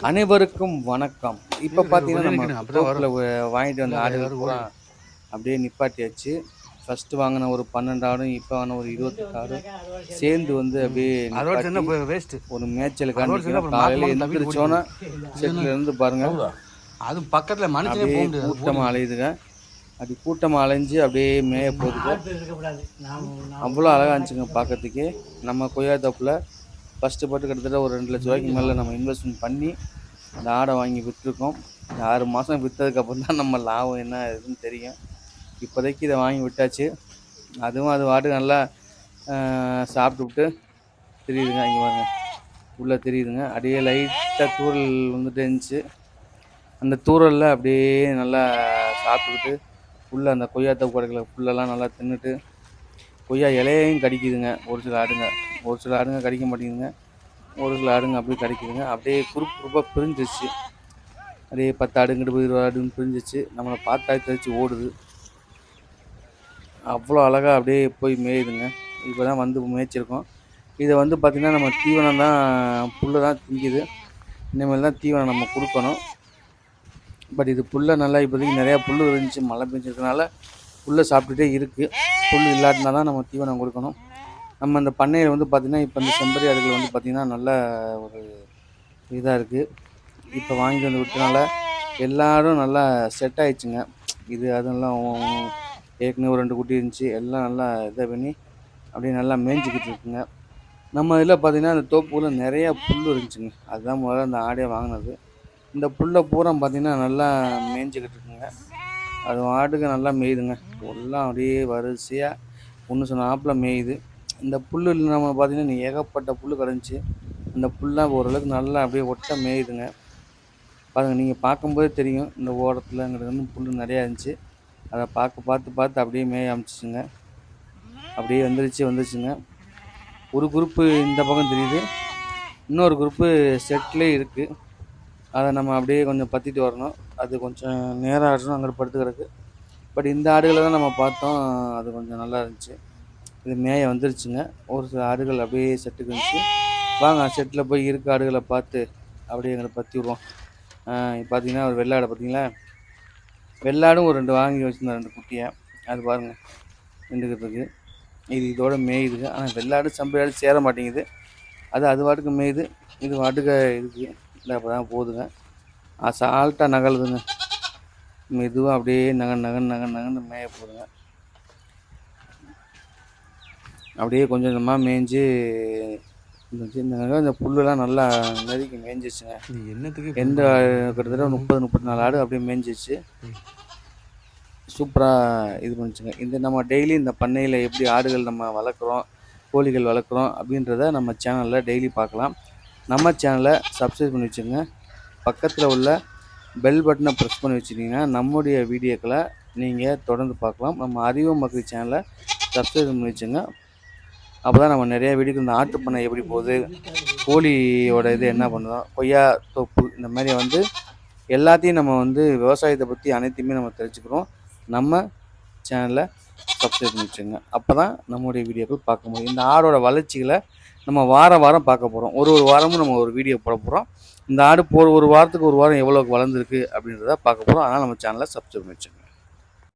அனைவருக்கும் வணக்கம். இப்போ பார்த்தீங்கன்னா நம்ம. தோப்புல வாங்கிட்டு வந்த ஆடுகள் பூரா அப்படியே நிப்பாட்டியாச்சு. ஃபர்ஸ்ட் வாங்கின ஒரு பன்னெண்டு ஆடும் இப்போ வாங்கின ஒரு இருபத்தெட்டு ஆடும் சேர்ந்து வந்து அப்படியே ஒரு மேய்ச்சலுக்காண்டி காலையில் மாட்டு மாடு எந்திரிச்சோன்னா செட்டில் இருந்து பாருங்க. அது பக்கத்துல மனுஷனே அப்படியே போக முடியாது. கூட்டமாக அலையுதுங்க. அப்படி கூட்டமாக அலைஞ்சு அப்படியே மேய போகுதுங்க அவ்வளோ அழகா இருந்துச்சுங்க பார்க்கறதுக்கே நம்ம கொய்யா தோப்பில் ஃபஸ்ட்டு போட்டு கிட்டத்தட்ட ஒரு ரெண்டு லட்ச ரூபாய்க்கு மேலே நம்ம இன்வெஸ்ட்மெண்ட் பண்ணி அந்த ஆடை வாங்கி விற்றுருக்கோம் இந்த ஆறு மாதம் விற்றதுக்கப்புறம் தான் நம்ம லாபம் என்ன இதுன்னு தெரியும். இப்போதைக்கு இதை வாங்கி விட்டாச்சு. அதுவும் அது வாட்டு நல்லா ஆஹ், சாப்பிட்டுவிட்டு தெரியுதுங்க இங்கே வாங்க உள்ளே தெரியுதுங்க. அப்படியே லைட்டாக தூரல் வந்துட்டு இருந்துச்சு. அந்த தூரலில் அப்படியே நல்லா சாப்பிட்டுக்கிட்டு உள்ளே அந்த கொய்யா தப்பு கிடைக்கல புல்லெல்லாம் நல்லா தின்னுட்டு கொய்யா இலையையும் கடிக்குதுங்க ஒரு சில ஆடுங்க. ஒரு சில ஆடுங்க கடிக்க மாட்டேங்குதுங்க. ஒரு சில ஆடுங்க அப்படியே கடிக்குதுங்க. அப்படியே குறுப்பு குறுப்பாக பிரிஞ்சிருச்சு. அப்படியே பத்து ஆடுங்கிட்டு போய் இருபது ஆடுன்னு பிரிஞ்சிச்சு நம்மளை பார்த்தா தெரிச்சு ஓடுது. அவ்வளோ அழகாக அப்படியே போய் மேயுதுங்க. இப்போ தான் வந்து மேய்ச்சிருக்கோம். இதை வந்து பார்த்திங்கன்னா நம்ம தீவனம் தான் புல்லு தான் திங்குது. இனிமேல் தான் தீவனம் நம்ம கொடுக்கணும். பட் இது புல்லை நல்லா இப்போதைக்கு நிறையா புல் இருந்துச்சு. மழை பெஞ்சதுனால புல்லை சாப்பிட்டுட்டே இருக்குது புல் இல்லாட்டினா தான் நம்ம தீவனம் கொடுக்கணும். நம்ம இந்த பண்ணையில் வந்து பார்த்திங்கன்னா இப்போ இந்த செம்பரி ஆடுகள் வந்து பார்த்திங்கன்னா நல்ல ஒரு இதாக இருக்குது இப்போ வாங்கிட்டு வந்து விட்டனால எல்லாரும் நல்லா செட் ஆயிடுச்சுங்க. இது அதெல்லாம் ஏற்கனவே ஒரு ரெண்டு குட்டி இருந்துச்சு. எல்லாம் நல்லா இதை பண்ணி அப்படியே நல்லா மேய்ஞ்சிக்கிட்டு இருக்குங்க. நம்ம இதில் பார்த்திங்கன்னா அந்த தோப்புல நிறையா புல் இருந்துச்சுங்க. அதுதான் முதல்ல அந்த ஆடே வாங்கினது. இந்த புல்லை பூரா பார்த்திங்கன்னா நல்லா மேய்ஞ்சிக்கிட்டு இருக்குங்க. அது ஆட்டுக்கு நல்லா மேயுதுங்க. எல்லாம் அப்படியே வரிசையாக ஒன்று சொன்ன ஆப்பில் மேயுது. இந்த புல் நம்ம பார்த்திங்கன்னா நீ ஏகப்பட்ட புல் கிடந்துச்சு அந்த புல்லாம் ஓரளவுக்கு நல்லா அப்படியே ஒட்ட மேயுதுங்க. பாருங்கள் நீங்கள் பார்க்கும்போதே தெரியும் இந்த ஓரத்தில் அங்கிட்ட வந்து புல் நிறையா இருந்துச்சு. அதை பார்க்க பார்த்து பார்த்து அப்படியே மேய அமைச்சிச்சுங்க அப்படியே வந்துருச்சு வந்துருச்சுங்க. ஒரு குரூப்பு இந்த பக்கம் தெரியுது. இன்னொரு குரூப்பு செட்லேயே இருக்குது அதை நம்ம அப்படியே கொஞ்சம் பற்றிட்டு வரணும். அது கொஞ்சம் நேரம் ஆடணும் அங்கே படுத்து கிடக்கு. பட் இந்த ஆடுகளை தான் நம்ம பார்த்தோம். அது கொஞ்சம் நல்லா இருந்துச்சு. இது மேய வந்துருச்சுங்க. ஒரு சில ஆடுகள் அப்படியே செட்டுக்கு வந்துச்சு. வாங்க செட்டில் போய் இருக்க ஆடுகளை பார்த்து அப்படியே எங்களை பற்றி விடுவோம். பார்த்தீங்கன்னா ஒரு வெள்ளாடை பார்த்தீங்களா வெள்ளாடும் ஒரு ரெண்டு வாங்கி வச்சுருந்தேன் ரெண்டு குட்டியை. அது பாருங்கள் நின்றுக்கிறதுக்கு இது இதோட மேயுதுங்க ஆனால் வெள்ளாடு சம்பையாடு சேர மாட்டேங்குது. அது அது வாட்டுக்கு மேயுது. இது வாட்டுக்கு இருக்குது இல்லை அப்போ தான் போகுதுங்க அசால்ட்டாக நகலுதுங்க. மெதுவாக அப்படியே நகன் நகன் நகன் நகன்னு மேய போதுங்க. அப்படியே கொஞ்சம் கொஞ்சமாக மேய்ஞ்சு இந்த புல்லுலாம் நல்லா நெருக்கி மேய்ஞ்சிச்சுங்க என்னத்துக்கு எந்த கிட்டத்தட்ட முப்பது முப்பத்தி நாலு ஆடு அப்படியே மேய்ஞ்சிச்சு சூப்பராக இது பண்ணுச்சுங்க. இந்த நம்ம டெய்லி இந்த பண்ணையில் எப்படி ஆடுகள் நம்ம வளர்க்குறோம் கோழிகள் வளர்க்குறோம் அப்படின்றத நம்ம சேனலில் டெய்லி பார்க்கலாம். நம்ம சேனலை சப்ஸ்கிரைப் பண்ணி வச்சுங்க பக்கத்தில் உள்ள பெல் பட்டனை ப்ரெஸ் பண்ணி வச்சுட்டிங்கன்னா நம்முடைய வீடியோக்களை நீங்கள் தொடர்ந்து பார்க்கலாம். நம்ம அறிவு மக்கள் சேனலை சப்ஸ்கிரைப் பண்ணி வச்சுங்க அப்போ தான் நம்ம நிறைய வீடியோக்கு இந்த ஆட்டு பண்ணை எப்படி போகுது கோழியோட இது என்ன பண்ணுறோம் கொய்யா தோப்பு இந்த மாதிரி வந்து எல்லாத்தையும் நம்ம வந்து விவசாயத்தை பற்றி அனைத்தையுமே நம்ம தெரிஞ்சுக்கிறோம். நம்ம சேனலை சப்ஸ்கிரைப் பண்ணி வச்சுங்க அப்போ தான் நம்மளுடைய வீடியோக்கள் பார்க்க முடியும். இந்த ஆடோட வளர்ச்சிகளை நம்ம வாரம் வாரம் பார்க்க போகிறோம் ஒரு ஒரு வாரமும் நம்ம ஒரு வீடியோ போட போகிறோம் இந்த ஆடு போகிற ஒரு வாரத்துக்கு ஒரு வாரம் எவ்வளோக்கு வளர்ந்துருக்கு அப்படின்றத பார்க்க போகிறோம் அதனால் நம்ம சேனலை சப்ஸ்கிரைப் பண்ணி வச்சுங்க